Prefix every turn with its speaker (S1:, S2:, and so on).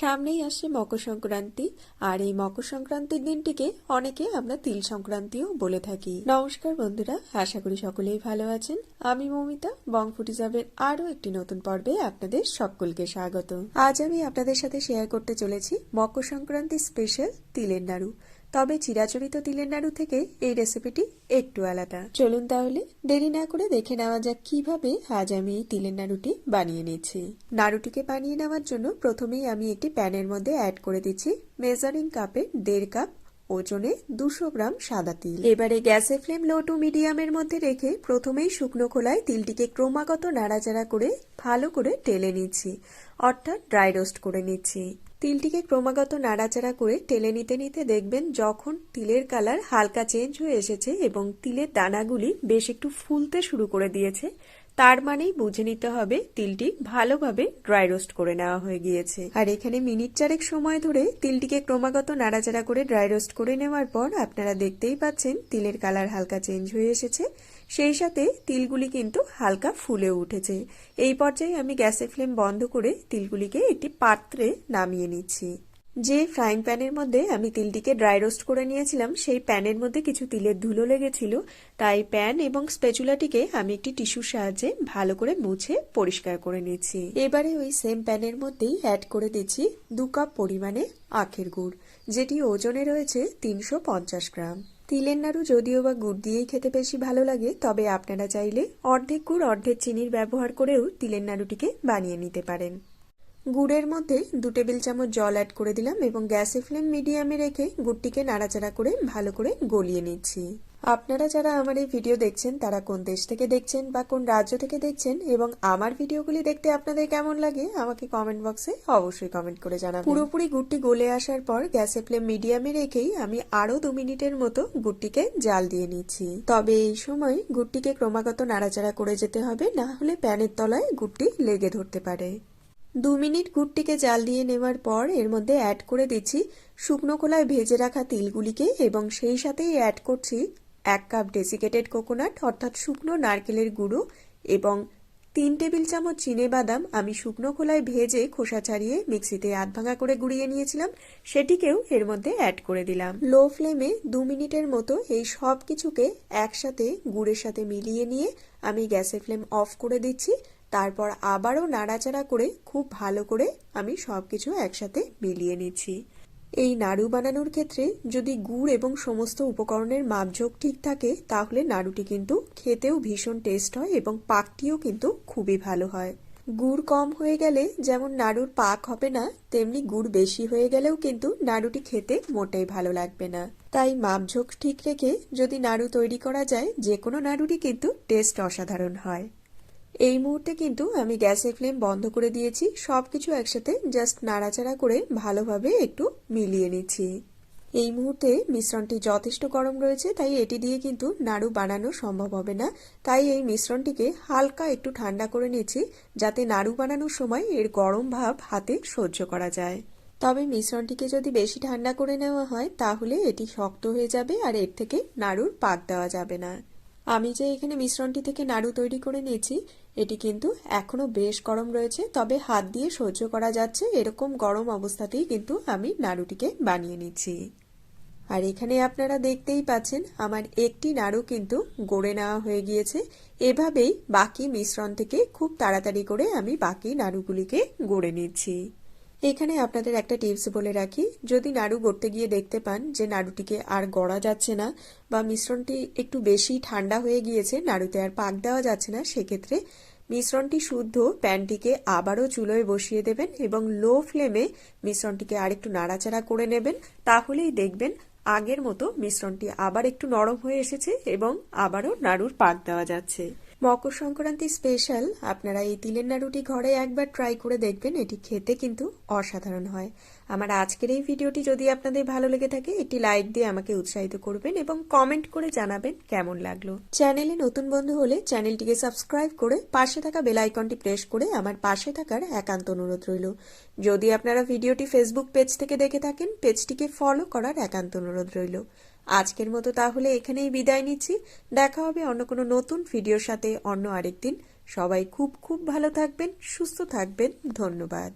S1: সামনেই আসছে মকর সংক্রান্তি, আর এই মকর সংক্রান্তির দিনটিকে অনেকে আমরা তিল সংক্রান্তিও বলে থাকি। নমস্কার বন্ধুরা, আশা করি সকলেই ভালো আছেন। আমি মমিতা, বং ফুটিজাবের আরও একটি নতুন পর্বে আপনাদের সকলকে স্বাগত। আজ আমি আপনাদের সাথে শেয়ার করতে চলেছি মকর সংক্রান্তি স্পেশাল তিলের নাড়ু। তবে চিরাচরিত তিলের নাড়ু থেকে এই রেসিপিটি একটু আলাদা। চলুন তাহলে দেরি না করে দেখে নেওয়া যাক কীভাবে আজ আমি এই তিলের নাড়ুটি বানিয়ে নিচ্ছি নাড়ুটিকে বানিয়ে নেওয়ার জন্য প্রথমেই আমি একটি প্যানের মধ্যে অ্যাড করে দিচ্ছি মেজারিং কাপে দেড় কাপ ওজনে দুশো গ্রাম সাদা তিল। এবারে গ্যাসের ফ্লেম লো টু মিডিয়ামের মধ্যে রেখে প্রথমেই শুকনো খোলায় তিলটিকে ক্রমাগত নাড়াচাড়া করে ভালো করে টেলে নিচ্ছি, অর্থাৎ ড্রাই রোস্ট করে নিচ্ছি। তিলটিকে ক্রমাগত নাড়াচাড়া করে টেলে নিতে নিতে দেখবেন যখন তিলের কালার হালকা চেঞ্জ হয়ে এসেছে এবং তিলের দানাগুলি বেশ একটু ফুলতে শুরু করে দিয়েছে। তার মানেই বুঝে নিতে হবে তিলটি ভালোভাবে ড্রাই রোস্ট করে নেওয়া হয়ে গিয়েছে। আর এখানে মিনিট চারেক সময় ধরে তিলটিকে ক্রমাগত নাড়াচাড়া করে ড্রাই রোস্ট করে নেওয়ার পর আপনারা দেখতেই পাচ্ছেন তিলের কালার হালকা চেঞ্জ হয়ে এসেছে। সেই সাথে তিলগুলি কিন্তু হালকা ফুলে উঠেছে। এই পর্যায়ে আমি গ্যাসের ফ্লেম বন্ধ করে তিলগুলিকে একটি পাত্রে নামিয়ে নিচ্ছি। যে ফ্রাইং প্যানের মধ্যে আমি তিলটিকে ড্রাই রোস্ট করে নিয়েছিলাম, সেই প্যানের মধ্যে কিছু তিলের ধুলো লেগেছিল। তাই প্যান এবং স্পেচুলাটিকে আমি একটি টিস্যুর সাহায্যে ভালো করে মুছে পরিষ্কার করে নিয়েছি। এবারে ওই সেম প্যানের মধ্যেই অ্যাড করে দিচ্ছি দু কাপ পরিমাণে আখের গুড়, যেটি ওজনে রয়েছে তিনশো পঞ্চাশ গ্রাম। তিলের নাড়ু যদিও বা গুড় দিয়েই খেতে বেশি ভালো লাগে, তবে আপনারা চাইলে অর্ধেক গুড়, অর্ধেক চিনির ব্যবহার করেও তিলের নাড়ুটিকে বানিয়ে নিতে পারেন। গুড়ের মধ্যে দু টেবিল চামচ জল অ্যাড করে দিলাম এবং গ্যাসে ফ্লেম মিডিয়ামে রেখে গুড়টিকে নাড়াচাড়া করে ভালো করে গলিয়ে নিচ্ছি। আপনারা যারা আমার এই ভিডিও দেখছেন, তারা কোন দেশ থেকে দেখছেন বা কোন রাজ্য থেকে দেখছেন এবং আমার ভিডিওগুলি দেখতে আপনাদের কেমন লাগে, আমাকে কমেন্ট বক্সে অবশ্যই কমেন্ট করে জানাবেন। পুরোপুরি গুড়টি গলে আসার পর গ্যাসে ফ্লেম মিডিয়ামে রেখেই আমি আরও দু মিনিটের মতো গুড়টিকে জাল দিয়ে নিচ্ছি। তবে এই সময় গুড়টিকে ক্রমাগত নাড়াচাড়া করে যেতে হবে, না হলে প্যানের তলায় গুড়টি লেগে ধরতে পারে। দু মিনিট গুড়টিকে জাল দিয়ে নেওয়ার পর এর মধ্যে অ্যাড করে দিচ্ছি শুকনো খোলায় ভেজে রাখা তিলগুলিকে এবং সেই সাথেই অ্যাড করছি এক কাপ ডেসিকেটেড কোকোনাট অর্থাৎ শুকনো নারকেলের গুঁড়ো এবং তিন টেবিল চামচ চিনে বাদাম আমি শুকনো খোলায় ভেজে খোসা ছাড়িয়ে মিক্সিতে আধ ভাঙা করে গুঁড়িয়ে নিয়েছিলাম। সেটিকেও এর মধ্যে অ্যাড করে দিলাম। লো ফ্লেমে দু মিনিটের মতো এই সব কিছুকে একসাথে গুড়ের সাথে মিলিয়ে নিয়ে আমি গ্যাসের ফ্লেম অফ করে দিচ্ছি। তারপর আবারও নাড়াচাড়া করে খুব ভালো করে আমি সব কিছু একসাথে মিলিয়ে নিচ্ছি। এই নাড়ু বানানোর ক্ষেত্রে যদি গুড় এবং সমস্ত উপকরণের মাপঝোঁক ঠিক থাকে, তাহলে নাড়ুটি কিন্তু খেতেও ভীষণ টেস্ট হয় এবং পাকটিও কিন্তু খুবই ভালো হয়। গুড় কম হয়ে গেলে যেমন নাড়ুর পাক হবে না, তেমনি গুড় বেশি হয়ে গেলেও কিন্তু নাড়ুটি খেতে মোটেই ভালো লাগবে না। তাই মাপঝোঁক ঠিক রেখে যদি নাড়ু তৈরি করা যায় যে কোনো নাড়ুটি কিন্তু টেস্ট অসাধারণ হয়। এই মুহূর্তে কিন্তু আমি গ্যাসের ফ্লেম বন্ধ করে দিয়েছি। সব কিছু একসাথে জাস্ট নাড়াচাড়া করে ভালোভাবে একটু মিলিয়ে নিচ্ছি। এই মুহূর্তে মিশ্রণটি যথেষ্ট গরম রয়েছে, তাই এটি দিয়ে কিন্তু নাড়ু বানানো সম্ভব হবে না। তাই এই মিশ্রণটিকে হালকা একটু ঠান্ডা করে নিচ্ছি, যাতে নাড়ু বানানোর সময় এর গরম ভাব হাতে সহ্য করা যায়। তবে মিশ্রণটিকে যদি বেশি ঠান্ডা করে নেওয়া হয়, তাহলে এটি শক্ত হয়ে যাবে আর এর থেকে নাড়ুর পাক দেওয়া যাবে না। আমি যে এখানে মিশ্রণটি থেকে নাড়ু তৈরি করে নিয়েছি, এটি কিন্তু এখনও বেশ গরম রয়েছে, তবে হাত দিয়ে সহ্য করা যাচ্ছে, এরকম গরম অবস্থাতেই কিন্তু আমি নাড়ুটিকে বানিয়ে নিচ্ছি। আর এখানে আপনারা দেখতেই পাচ্ছেন, আমার একটি নাড়ু কিন্তু গড়ে নেওয়া হয়ে গিয়েছে, এভাবেই বাকি মিশ্রণ থেকে খুব তাড়াতাড়ি করে আমি বাকি নাড়ুগুলিকে গড়ে নিচ্ছি। এখানে আপনাদের একটা টিপস বলে রাখি, যদি নাড়ু গড়তে গিয়ে দেখতে পান যে নাড়ুটিকে আর গড়া যাচ্ছে না বা মিশ্রণটি একটু বেশি ঠান্ডা হয়ে গিয়েছে, নাড়ুতে আর পাক দেওয়া যাচ্ছে না, সেক্ষেত্রে মিশ্রণটি শুদ্ধ প্যানটিকে আবারও চুলোয় বসিয়ে দেবেন এবং লো ফ্লেমে মিশ্রণটিকে আরেকটু নাড়াচাড়া করে নেবেন। তাহলেই দেখবেন আগের মতো মিশ্রণটি আবার একটু নরম হয়ে এসেছে এবং আবারও নাড়ুর পাক দেওয়া যাচ্ছে। মকর সংক্রান্তি স্পেশাল আপনারা এই তিলের নাড়ুটি ঘরে একবার ট্রাই করে দেখবেন, এটি খেতে কিন্তু অসাধারণ হয়। আমার আজকের এই ভিডিওটি যদি আপনাদের ভালো লেগে থাকে একটি লাইক দিয়ে আমাকে উৎসাহিত করবেন এবং কমেন্ট করে জানাবেন কেমন লাগল। চ্যানেলে নতুন বন্ধু হলে চ্যানেলটিকে সাবস্ক্রাইব করে পাশে থাকা বেল আইকনটি প্রেস করে আমার পাশে থাকার একান্ত অনুরোধ রইল। যদি আপনারা ভিডিওটি ফেসবুক পেজ থেকে দেখে থাকেন পেজটিকে ফলো করার একান্ত অনুরোধ রইল। আজকের মতো তাহলে এখানেই বিদায় নিচ্ছি। দেখা হবে অন্য কোনো নতুন ভিডিওর সাথে অন্য আরেকদিন। সবাই খুব খুব ভালো থাকবেন, সুস্থ থাকবেন। ধন্যবাদ।